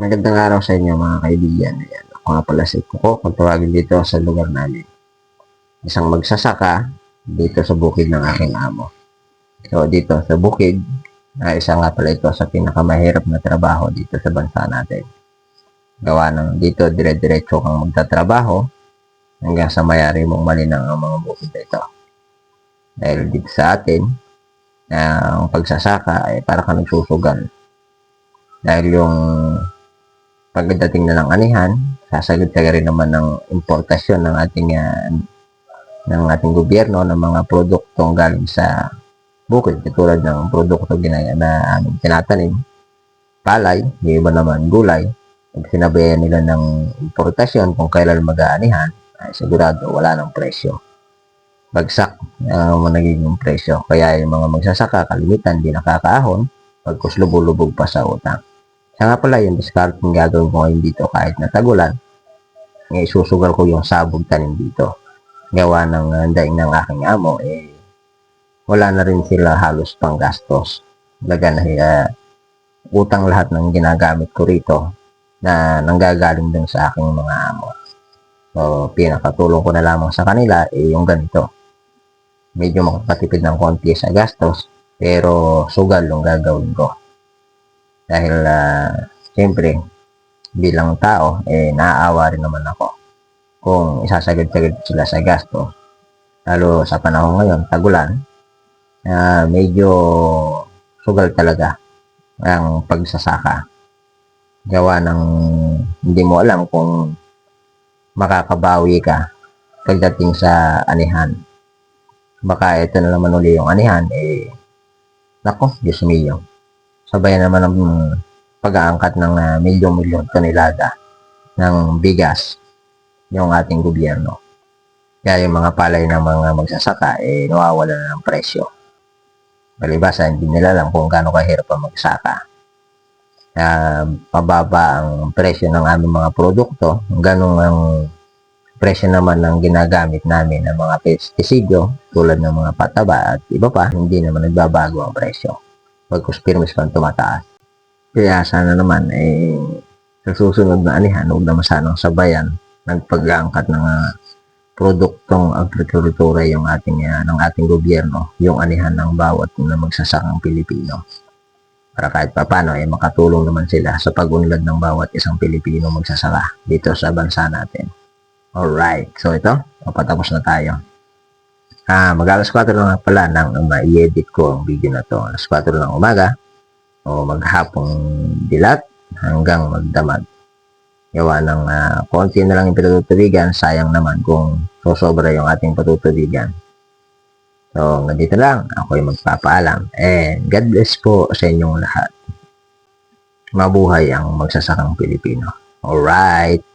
Magandang araw sa inyo mga kaibigan. Ayan. Ako nga pala si Kuko, kung tawagin dito sa lugar namin. Isang magsasaka dito sa bukid ng aking amo. So dito sa bukid, ah, isa nga pala ito sa pinakamahirap na trabaho dito sa bansa natin. Gawa ng dito dire-diretso kang magtatrabaho hanggang sa mayari mong malinang ang mga bukid ito. Dahil dito sa atin, ah, ang pagsasaka ay para ka nagsusugal. Dahil yung pagdating na ng anihan, sasagad ka rin naman ng importasyon ng ating ah, ng ating gobyerno ng mga produktong galing sa bukid katulad ng produkto ginaya na aming tinatanim palay, yung iba naman gulay. Pag sinabayan nila ng importasyon kung kailan mag-aanihan ay sigurado wala ng presyo. Bagsak ang uh, nagiging presyo. Kaya yung mga magsasaka kalimitan di nakakaahon pagkus lubog-lubog pa sa utang kaya nga pala yung discard kung gagawin ko ngayon dito kahit natagulan, eh, susugal ko yung sabog tanim dito. Gawa ng uh, daing ng aking amo, eh, wala na rin sila halos pang gastos. Laga na uh, utang lahat ng ginagamit ko rito na nanggagaling dun sa aking mga amo. So, pinakatulong ko na lamang sa kanila, eh, yung ganito. Medyo makapatipid ng konti sa gastos, pero sugal yung gagawin ko. Dahil, uh, siyempre, bilang tao, eh, naaawa rin naman ako kung isasagad-sagad sila sa gasto. Lalo sa panahon ngayon, tagulan, uh, medyo sugal talaga ang pagsasaka. Gawa ng hindi mo alam kung makakabawi ka pagdating sa anihan. Baka ito na naman uli yung anihan, eh, nako, Diyos mio sabayan naman ng pag-aangkat ng uh, milyon-milyon tonelada ng bigas yung ating gobyerno. Kaya yung mga palay ng mga magsasaka, eh, nawawala na ng presyo. Balibasa, hindi nila alam kung gaano kahirap ang magsaka. Kaya, pababa ang presyo ng aming mga produkto, ganun ang presyo naman ng ginagamit namin ng mga pestisidyo tulad ng mga pataba at iba pa, hindi naman nagbabago ang presyo pagkus pirmis pang tumataas. Kaya sana naman, eh, sa susunod na anihan, huwag naman sanang sabayan nagpag-angkat ng uh, produktong agrikultura yung ating uh, ng ating gobyerno, yung anihan ng bawat na magsasakang Pilipino. Para kahit papano ay eh, makatulong naman sila sa pag-unlad ng bawat isang Pilipino magsasaka dito sa bansa natin. Alright, so ito, papatapos na tayo. Ah, mag alas 4 na pala nang ma-edit ko ang video na to. Alas 4 ng umaga o maghapong dilat hanggang magdamag. Gawa ng uh, konti na lang yung patutubigan, sayang naman kung sosobra yung ating patutubigan. So, hanggang dito lang. Ako ay magpapaalam. And God bless po sa inyong lahat. Mabuhay ang magsasakang Pilipino. Alright.